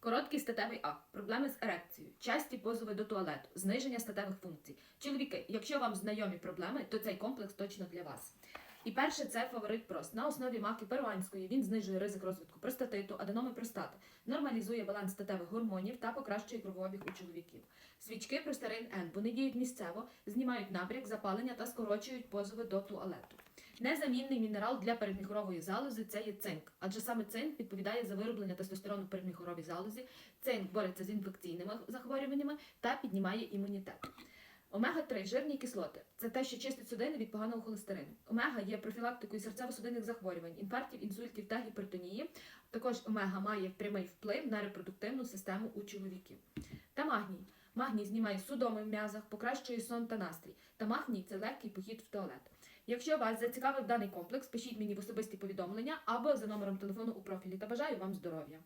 Короткий статевий акт, проблеми з ерекцією, часті позови до туалету, зниження статевих функцій. Чоловіки, якщо вам знайомі проблеми, то цей комплекс точно для вас. І перше це фаворит прост. На основі маки перуанської він знижує ризик розвитку простатиту, аденоми простати, нормалізує баланс статевих гормонів та покращує кровообіг у чоловіків. Свічки простарин Н, вони діють місцево, знімають набряк, запалення та скорочують позови до туалету. Незамінний мінерал для передміхорової залози це є цинк, адже саме цинк відповідає за вироблення тестостерону в передміхоровій залозі. Цинк бореться з інфекційними захворюваннями та піднімає імунітет. Омега-3 жирні кислоти це те, що чистить судини від поганого холестерину. Омега є профілактикою серцево-судинних захворювань, інфарктів, інсультів та гіпертонії. Також омега має прямий вплив на репродуктивну систему у чоловіків. Та магній. Магній знімає судоми в м'язах, покращує сон та настрій. Та магній це легкий похід в туалет. Якщо вас зацікавив даний комплекс, пишіть мені в особисті повідомлення або за номером телефону у профілі та бажаю вам здоров'я.